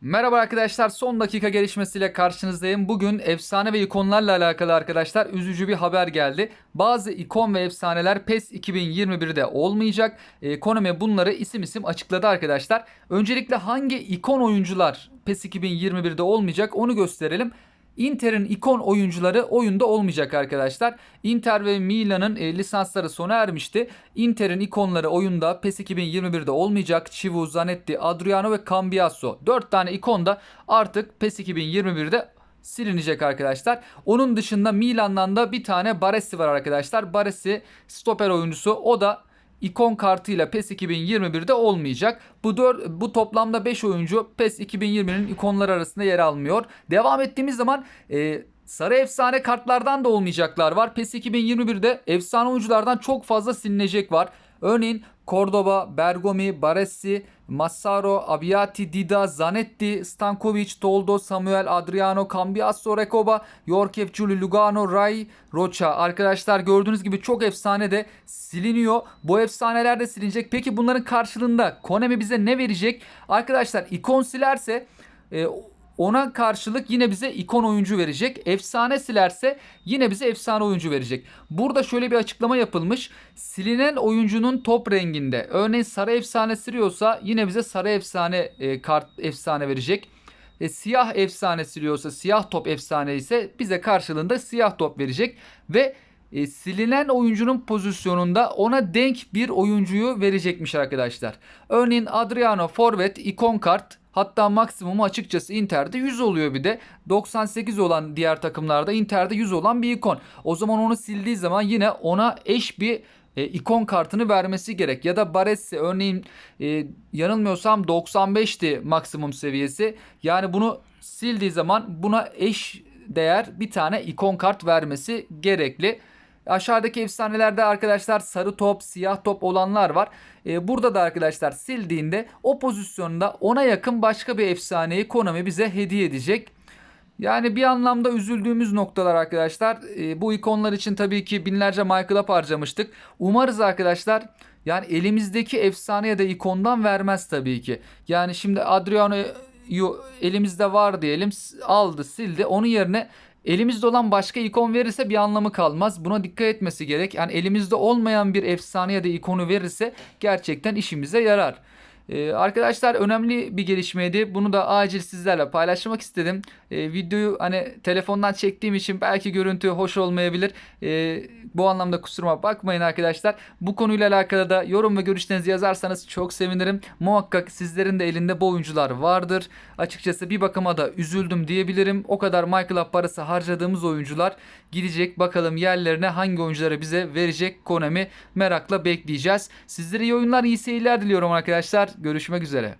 Merhaba arkadaşlar son dakika gelişmesiyle karşınızdayım. Bugün efsane ve ikonlarla alakalı arkadaşlar üzücü bir haber geldi. Bazı ikon ve efsaneler PES 2021'de olmayacak. Ee, Konami bunları isim isim açıkladı arkadaşlar. Öncelikle hangi ikon oyuncular PES 2021'de olmayacak onu gösterelim. Inter'in ikon oyuncuları oyunda olmayacak arkadaşlar. Inter ve Milan'ın e, lisansları sona ermişti. Inter'in ikonları oyunda PES 2021'de olmayacak. Chivu, Zanetti, Adriano ve Cambiaso. 4 tane ikon da artık PES 2021'de silinecek arkadaşlar. Onun dışında Milan'dan da bir tane Baresi var arkadaşlar. Baresi stoper oyuncusu. O da ikon kartıyla PES 2021'de olmayacak. Bu dör, bu toplamda 5 oyuncu PES 2020'nin ikonları arasında yer almıyor. Devam ettiğimiz zaman e, sarı efsane kartlardan da olmayacaklar var. PES 2021'de efsane oyunculardan çok fazla silinecek var. Örneğin Cordoba, Bergomi, Baresi, Massaro, Abiati, Dida, Zanetti, Stankovic, Toldo, Samuel, Adriano, Cambiasso, Recoba, Yorkev, Giulio Lugano, Rai, Rocha. Arkadaşlar gördüğünüz gibi çok efsane de siliniyor. Bu efsaneler de silinecek. Peki bunların karşılığında Konami bize ne verecek? Arkadaşlar ikon silerse e, ona karşılık yine bize ikon oyuncu verecek. Efsane silerse yine bize efsane oyuncu verecek. Burada şöyle bir açıklama yapılmış. Silinen oyuncunun top renginde. Örneğin sarı efsane siliyorsa yine bize sarı efsane e, kart efsane verecek. E, siyah efsane siliyorsa siyah top efsane ise bize karşılığında siyah top verecek. Ve e, silinen oyuncunun pozisyonunda ona denk bir oyuncuyu verecekmiş arkadaşlar. Örneğin Adriano forvet ikon kart hatta maksimumu açıkçası Inter'de 100 oluyor bir de. 98 olan diğer takımlarda Inter'de 100 olan bir ikon. O zaman onu sildiği zaman yine ona eş bir e, ikon kartını vermesi gerek. Ya da Baresi örneğin e, yanılmıyorsam 95'ti maksimum seviyesi. Yani bunu sildiği zaman buna eş değer bir tane ikon kart vermesi gerekli. Aşağıdaki efsanelerde arkadaşlar sarı top, siyah top olanlar var. Ee, burada da arkadaşlar sildiğinde o pozisyonda ona yakın başka bir efsaneyi Konami bize hediye edecek. Yani bir anlamda üzüldüğümüz noktalar arkadaşlar. Ee, bu ikonlar için tabii ki binlerce Michael harcamıştık. Umarız arkadaşlar yani elimizdeki efsane ya da ikondan vermez tabii ki. Yani şimdi Adriano elimizde var diyelim aldı sildi. Onun yerine Elimizde olan başka ikon verirse bir anlamı kalmaz. Buna dikkat etmesi gerek. Yani elimizde olmayan bir efsane ya da ikonu verirse gerçekten işimize yarar. Ee, arkadaşlar önemli bir gelişmeydi. Bunu da acil sizlerle paylaşmak istedim. Ee, videoyu hani telefondan çektiğim için belki görüntü hoş olmayabilir. Ee, bu anlamda kusuruma bakmayın arkadaşlar. Bu konuyla alakalı da yorum ve görüşlerinizi yazarsanız çok sevinirim. Muhakkak sizlerin de elinde bu oyuncular vardır. Açıkçası bir bakıma da üzüldüm diyebilirim. O kadar Michael Up parası harcadığımız oyuncular gidecek. Bakalım yerlerine hangi oyuncuları bize verecek Konami merakla bekleyeceğiz. Sizlere iyi oyunlar, iyi seyirler diliyorum arkadaşlar. Görüşmek üzere.